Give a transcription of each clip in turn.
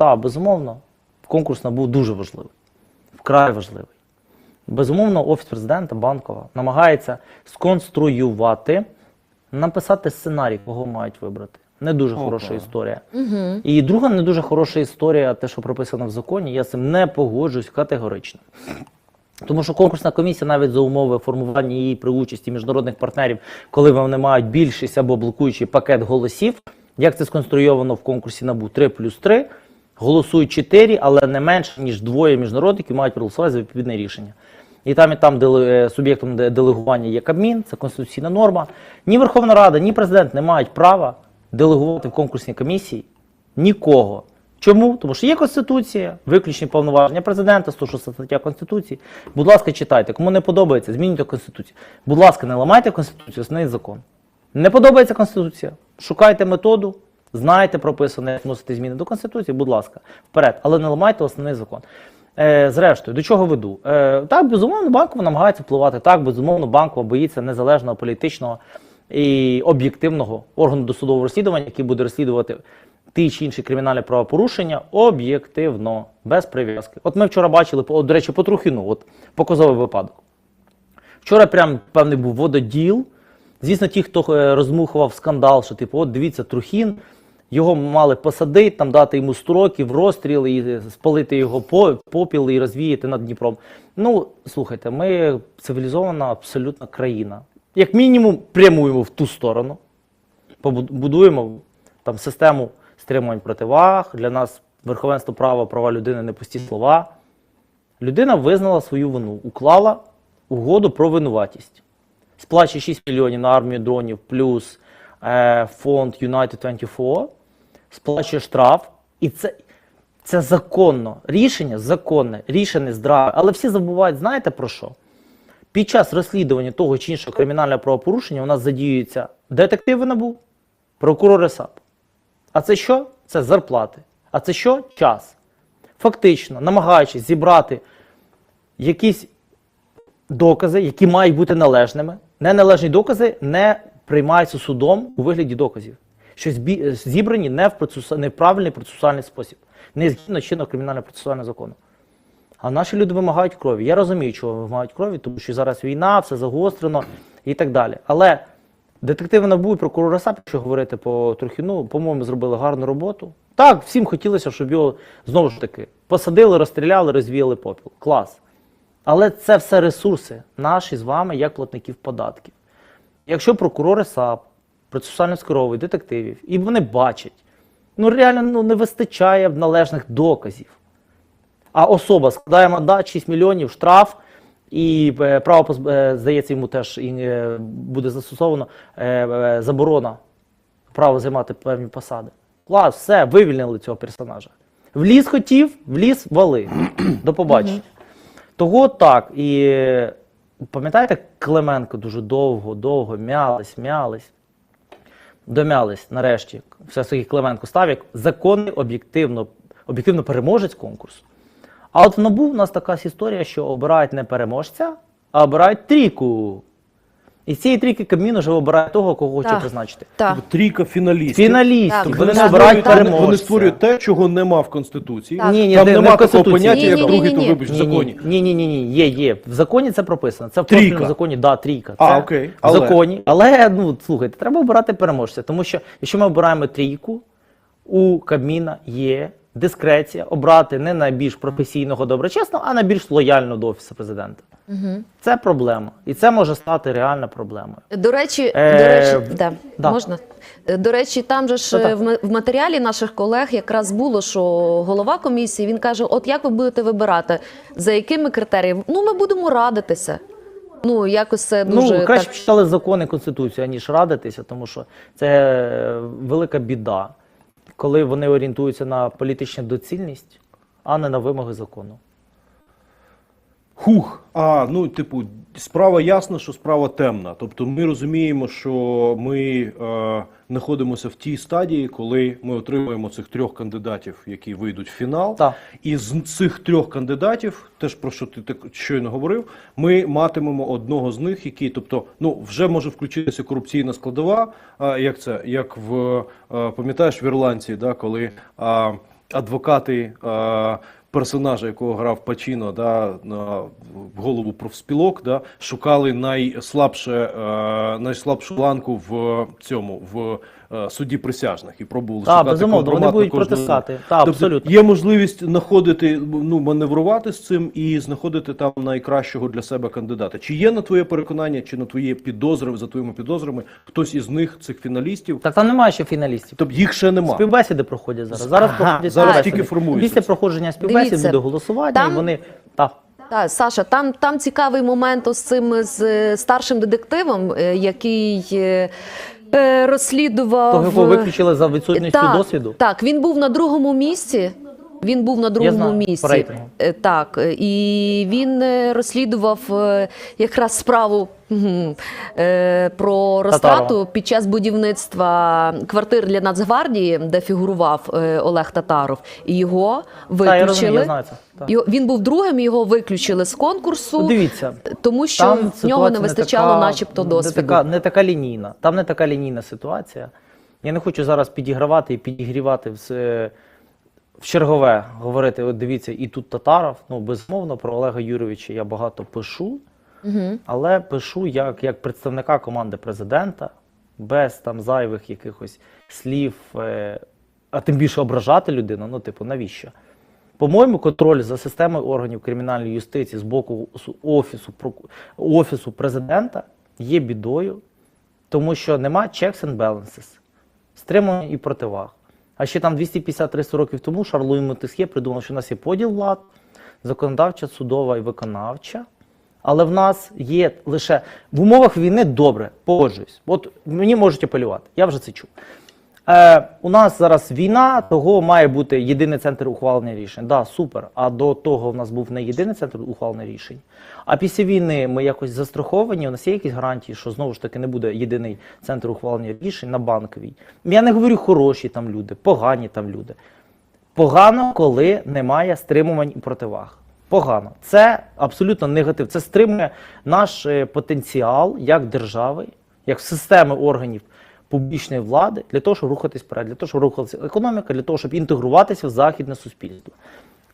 Так, безумовно, конкурс набув дуже важливий, вкрай важливий. Безумовно, офіс президента Банкова намагається сконструювати, написати сценарій, кого мають вибрати. Не дуже Опа. хороша історія. І друга не дуже хороша історія, те, що прописано в законі, я з цим не погоджуюсь категорично. Тому що конкурсна комісія навіть за умови формування її при участі міжнародних партнерів, коли вони мають більшість або блокуючий пакет голосів, як це сконструйовано в конкурсі НАБУ 3 плюс 3, голосують 4, але не менше, ніж двоє міжнародників мають проголосувати за відповідне рішення. І там, і там деле- суб'єктом делегування є Кабмін, це конституційна норма. Ні Верховна Рада, ні президент не мають права делегувати в конкурсній комісії нікого. Чому? Тому що є Конституція, виключні повноваження президента, 106 стаття Конституції. Будь ласка, читайте. Кому не подобається, змінюйте Конституцію. Будь ласка, не ламайте Конституцію, основний закон. Не подобається Конституція. Шукайте методу, знаєте прописане, як вносити зміни до Конституції, будь ласка, вперед. Але не ламайте основний закон. Е, зрештою, до чого веду? Е, так, безумовно, банкова намагається впливати. Так, безумовно, банкова боїться незалежного політичного і об'єктивного органу досудового розслідування, який буде розслідувати ті чи інші кримінальні правопорушення об'єктивно, без прив'язки. От ми вчора бачили, от, до речі, по Трухіну, от показовий випадок. Вчора прям певний був вододіл. Звісно, ті, хто е, розмухував скандал, що типу, от дивіться, Трухін, його мали посадити, там дати йому строків, розстріл і спалити його попіл і розвіяти над Дніпром. Ну, слухайте, ми цивілізована абсолютно країна. Як мінімум, прямуємо в ту сторону, побуд- будуємо там систему стримувань противаг. Для нас верховенство права, права людини не пусті слова. Людина визнала свою вину, уклала угоду про винуватість. Сплачує 6 мільйонів на армію дронів плюс е, фонд United 24, сплачує штраф. І це, це законно. Рішення законне, рішення здраве. Але всі забувають, знаєте про що? Під час розслідування того чи іншого кримінального правопорушення у нас задіюються детективи НАБУ, прокурори САП. А це що? Це зарплати. А це що? Час. Фактично, намагаючись зібрати якісь докази, які мають бути належними, неналежні докази не приймаються судом у вигляді доказів, що зібрані не в, процесу... не процесуальний спосіб, не згідно чинного кримінального процесуального закону. А наші люди вимагають крові. Я розумію, чого вимагають крові, тому що зараз війна, все загострено і так далі. Але детективи НАБУ і прокурори САП, якщо говорити по Трухіну, по-моєму, зробили гарну роботу. Так, всім хотілося, щоб його знову ж таки посадили, розстріляли, розвіяли попіл. Клас. Але це все ресурси наші з вами, як платників податків. Якщо прокурори САП, процесуально скеровують детективів, і вони бачать, ну реально ну, не вистачає належних доказів. А особа складає мандат 6 мільйонів, штраф, і е, право е, здається, йому теж і, е, буде застосовано заборона право займати певні посади. Клас, все, вивільнили цього персонажа. В ліс хотів, в ліс вали. До побачення. Того так. І пам'ятаєте, Клименко дуже довго, довго мялись, мялись домялись нарешті, все ж таки Клименко став як законний об'єктивно, об'єктивно переможець конкурсу. А от в НАБУ в нас така історія, що обирають не переможця, а обирають трійку. І з цієї трійки Кабмін вже обирає того, кого хоче Так. призначити. Так. Трійка фіналістів. Фіналістів, Так, вони так. не обирають Так. переможця. Вони створюють те, чого нема в Конституції. Так. Ні, ні, Там де- не нема в такого Конституції. поняття, як Ні-ні-ні-ні. другий, то вибач, в законі. Ні, ні, ні, ні, є, є. В законі це прописано. Це в Трійка. профільному законі, да, трійка. Це А, окей. В Але- законі. Але ну слухайте, треба обирати переможця. Тому що якщо ми обираємо трійку, у Кабміна є дискреція обрати не найбільш професійного доброчесного, а найбільш лояльного до офісу президента. Це проблема. І це може стати реальною проблемою. До речі, Е, до речі, да, да. можна. Е, До речі, там же ж е, в матеріалі наших колег якраз було, що голова комісії він каже: От як ви будете вибирати, за якими критеріями? Ну, ми будемо радитися. Ну, якось це дуже ну, краще так. читали закони Конституцію, аніж радитися, тому що це е, велика біда, коли вони орієнтуються на політичну доцільність, а не на вимоги закону. Хух. А, ну, типу, справа ясна, що справа темна. Тобто ми розуміємо, що ми е, знаходимося в тій стадії, коли ми отримуємо цих трьох кандидатів, які вийдуть в фінал. Так. І з цих трьох кандидатів, теж про що ти так щойно говорив, ми матимемо одного з них, який, тобто, ну вже може включитися корупційна складова. А, як це? Як в е, пам'ятаєш в Ірландії, да, коли. А, адвокати е, персонажа, якого грав Пачіно, да, на голову профспілок, да, шукали найслабше, е, найслабшу ланку в цьому в суді присяжних і пробували Так, шукати безумовно, вони будуть кожного. протискати. Так, Тобто абсолютно. Є можливість знаходити, ну, маневрувати з цим і знаходити там найкращого для себе кандидата. Чи є на твоє переконання, чи на твої підозри, за твоїми підозрами, хтось із них, цих фіналістів? Так там немає ще фіналістів. Тобто їх ще нема. Співбесіди проходять зараз. Зараз проходять зараз співбесіди. тільки формуються Після проходження співбесід Дивіться, буде голосування, там- і вони так. Так, Саша, там, там цікавий момент ось з цим з е, старшим детективом, е, який е, е, розслідував. Того його виключили за відсутністю так, досвіду. Так, він був на другому місці. Він був на другому знаю, місці. Е, Так, е, і він е, розслідував якраз справу про розтрату Татарова. під час будівництва квартир для Нацгвардії, де фігурував Олег Татаров. І його Та, я розумію, я знаю це. Так. Його- він був другим, його виключили з конкурсу. Дивіться, Тому що там в нього не вистачало, така, начебто, досвіду. Не така, не така лінійна. Там не така лінійна ситуація. Я не хочу зараз підігравати і підігрівати все в чергове говорити. От дивіться, і тут Татаров. Ну, безумовно, про Олега Юровича я багато пишу, Угу. але пишу як, як представника команди президента, без там зайвих якихось слів, е, а тим більше ображати людину. Ну, типу, навіщо? По-моєму, контроль за системою органів кримінальної юстиції з боку офісу, офісу президента є бідою, тому що нема checks and balances, стримування і противаг. А ще там 250-300 років тому Шарлуї Метисьє придумав, що у нас є поділ влад, законодавча, судова і виконавча. Але в нас є лише в умовах війни добре, погоджуюсь. От мені можуть апелювати, я вже це чув. Е, у нас зараз війна, того має бути єдиний центр ухвалення рішень. Да, супер. А до того в нас був не єдиний центр ухвалення рішень. А після війни ми якось застраховані. У нас є якісь гарантії, що знову ж таки не буде єдиний центр ухвалення рішень на банковій. Я не говорю хороші там люди, погані там люди. Погано, коли немає стримувань і противаг. Погано. Це абсолютно негатив. Це стримує наш е, потенціал як держави, як системи органів публічної влади для того, щоб рухатись вперед, для того, щоб рухалася економіка, для того, щоб інтегруватися в західне суспільство.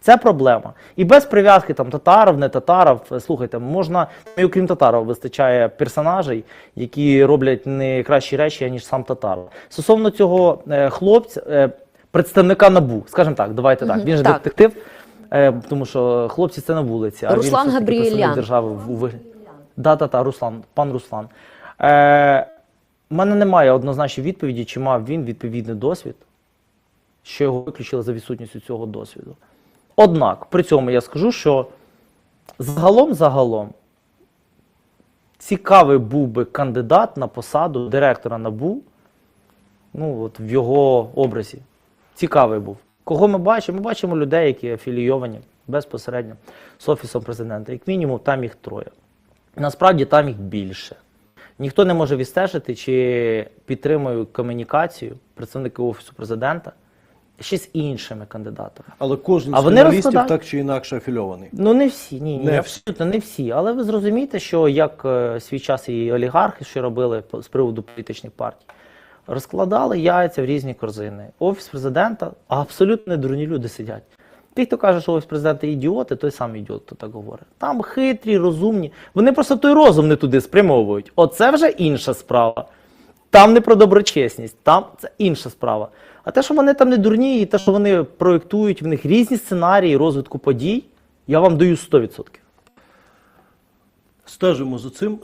Це проблема. І без прив'язки там татаров, не татаров. Слухайте, можна, і окрім татаров, вистачає персонажей, які роблять не кращі речі, ніж сам татаров. Стосовно цього е, хлопця, е, представника набу, скажімо так, давайте так. Він же так. детектив, е, тому що хлопці це на вулиці. А Руслан він держави в вигляді. Да, та, та, Руслан, пан Руслан. Е, у мене немає однозначної відповіді, чи мав він відповідний досвід, що його виключили за відсутністю цього досвіду. Однак, при цьому я скажу, що загалом, загалом, цікавий був би кандидат на посаду директора НАБУ, ну, от в його образі. Цікавий був. Кого ми бачимо? Ми бачимо людей, які афілійовані безпосередньо з Офісом президента. Як мінімум, там їх троє. Насправді там їх більше. Ніхто не може відстежити, чи підтримують комунікацію представники Офісу президента ще з іншими кандидатами. Але кожен А з вони фіналістів розкладають- так чи інакше афільований. Ну не всі, ні, ні, Не абсолютно не всі. Але ви зрозумієте, що як е, свій час і олігархи, що робили по- з приводу політичних партій, розкладали яйця в різні корзини. Офіс президента, а абсолютно дурні люди сидять. Ті, хто каже, що офіс президента ідіоти, той сам ідіот, хто так говорить. Там хитрі, розумні. Вони просто той розум не туди спрямовують. Оце вже інша справа. Там не про доброчесність, там це інша справа. А те, що вони там не дурні, і те, що вони проєктують, в них різні сценарії розвитку подій, я вам даю 100%. Стежимо за цим.